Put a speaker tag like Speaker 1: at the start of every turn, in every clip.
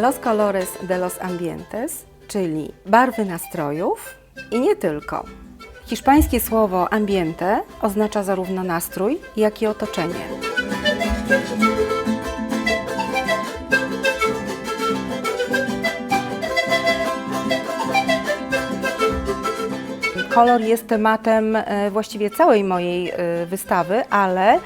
Speaker 1: Los colores de los ambientes, czyli barwy nastrojów i nie tylko. Hiszpańskie słowo ambiente oznacza zarówno nastrój, jak i otoczenie. Kolor jest tematem e, właściwie całej mojej e, wystawy, ale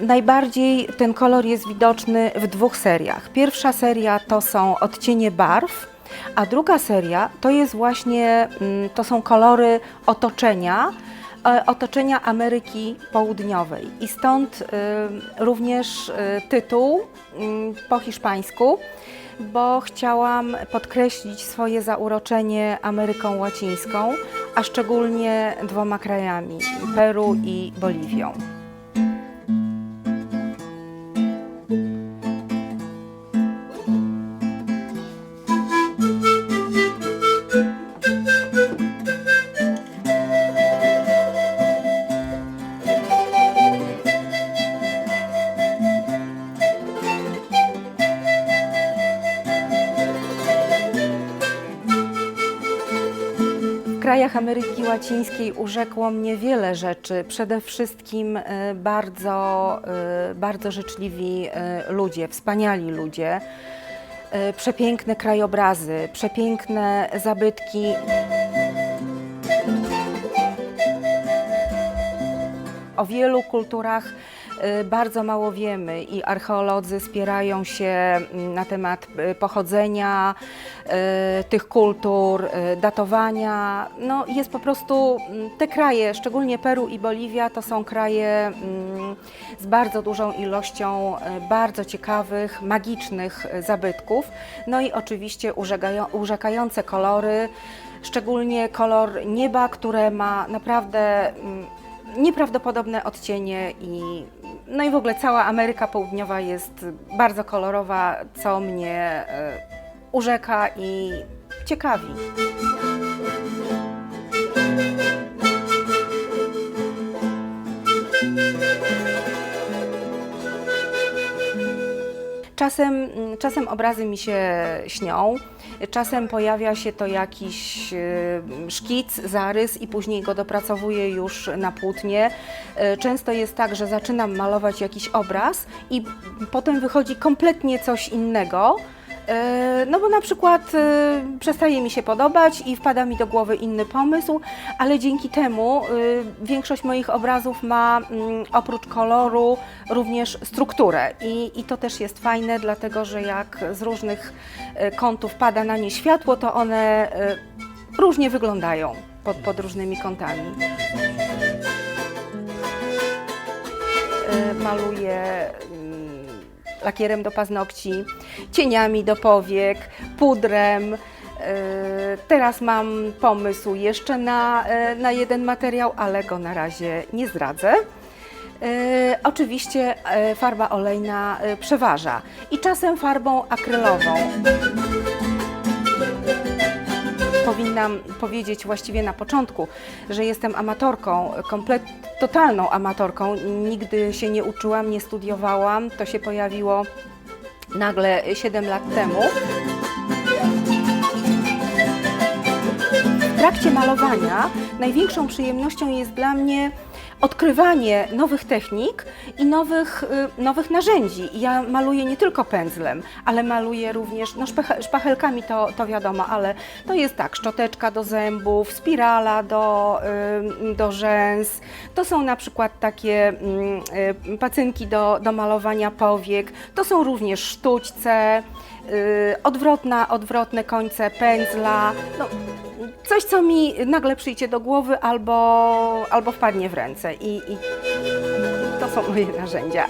Speaker 1: najbardziej ten kolor jest widoczny w dwóch seriach. Pierwsza seria to są odcienie barw, a druga seria to jest właśnie, mm, to są kolory otoczenia, e, otoczenia Ameryki Południowej. I stąd e, również e, tytuł mm, po hiszpańsku, bo chciałam podkreślić swoje zauroczenie Ameryką Łacińską, a szczególnie dwoma krajami Peru i Boliwią. Krajach Ameryki Łacińskiej urzekło mnie wiele rzeczy. Przede wszystkim e, bardzo, e, bardzo życzliwi e, ludzie, wspaniali ludzie, przepiękne krajobrazy, przepiękne zabytki. O wielu kulturach bardzo mało wiemy i archeolodzy spierają się mm, na temat y, pochodzenia y, tych kultur, y, datowania. No, jest po prostu mm, te kraje, szczególnie Peru i Boliwia, to są kraje mm, z bardzo dużą ilością y, bardzo ciekawych, magicznych y, zabytków. No i oczywiście urzekają, urzekające kolory, szczególnie kolor nieba, które ma naprawdę nieprawdopodobne odcienie i no i w ogóle cała Ameryka Południowa jest bardzo kolorowa, co mnie e, urzeka i ciekawi. Czasem, czasem obrazy mi się śnią, czasem pojawia się to jakiś y, szkic, zarys i później go dopracowuję już na płótnie. Y, Często jest tak, że zaczynam malować jakiś obraz i potem wychodzi kompletnie coś innego. Y, No bo na przykład y, przestaje mi się podobać i wpada mi do głowy inny pomysł, ale dzięki temu y, większość moich obrazów ma mm, oprócz koloru również strukturę i, i to też jest fajne, dlatego że jak z różnych kątów pada na nie światło, to one różnie wyglądają pod, pod różnymi kątami. Maluję lakierem do paznokci, cieniami do powiek, pudrem. Y, Teraz mam pomysł jeszcze na, y, na jeden materiał, ale go na razie nie zdradzę. Y, Oczywiście farba olejna przeważa i czasem farbą akrylową. Powinnam powiedzieć właściwie na początku, że jestem amatorką, komplet, totalną amatorką. Nigdy się nie uczyłam, nie studiowałam. To się pojawiło nagle 7 lat temu. Trakcie malowania największą przyjemnością jest dla mnie odkrywanie nowych technik i nowych, y, nowych narzędzi. Ja maluję nie tylko pędzlem, ale maluję również, no szpachelkami to, to wiadomo, ale to jest tak, szczoteczka do zębów, spirala do, do rzęs. To są na przykład takie mm, y, pacynki do, do malowania powiek. To są również sztućce, y, odwrotna, odwrotne końce pędzla. No, coś, co mi nagle przyjdzie do głowy albo, albo wpadnie w ręce. I, i to są moje narzędzia.